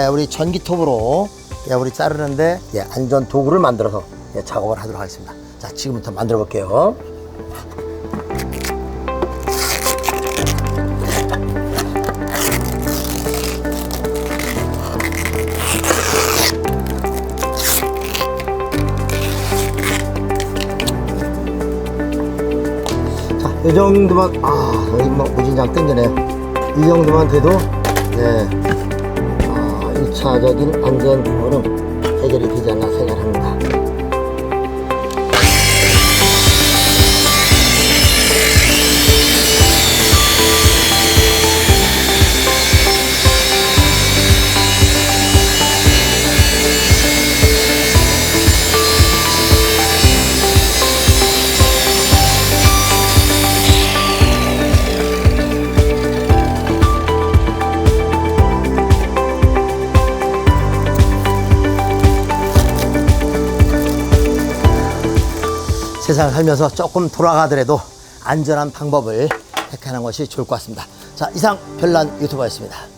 예, 우리 전기톱으로 예, 우리 자르는데 예, 안전 도구를 만들어서 예, 작업을 하도록 하겠습니다. 자, 지금부터 만들어 볼게요. 자, 이 정도만, 아, 여기 뭐 무진장 땡기네요. 이 정도만 돼도, 네, 아, 1차적인 안전 부분은 세상을 살면서 조금 돌아가더라도 안전한 방법을 택하는 것이 좋을 것 같습니다. 자, 이상 별난 유튜버였습니다.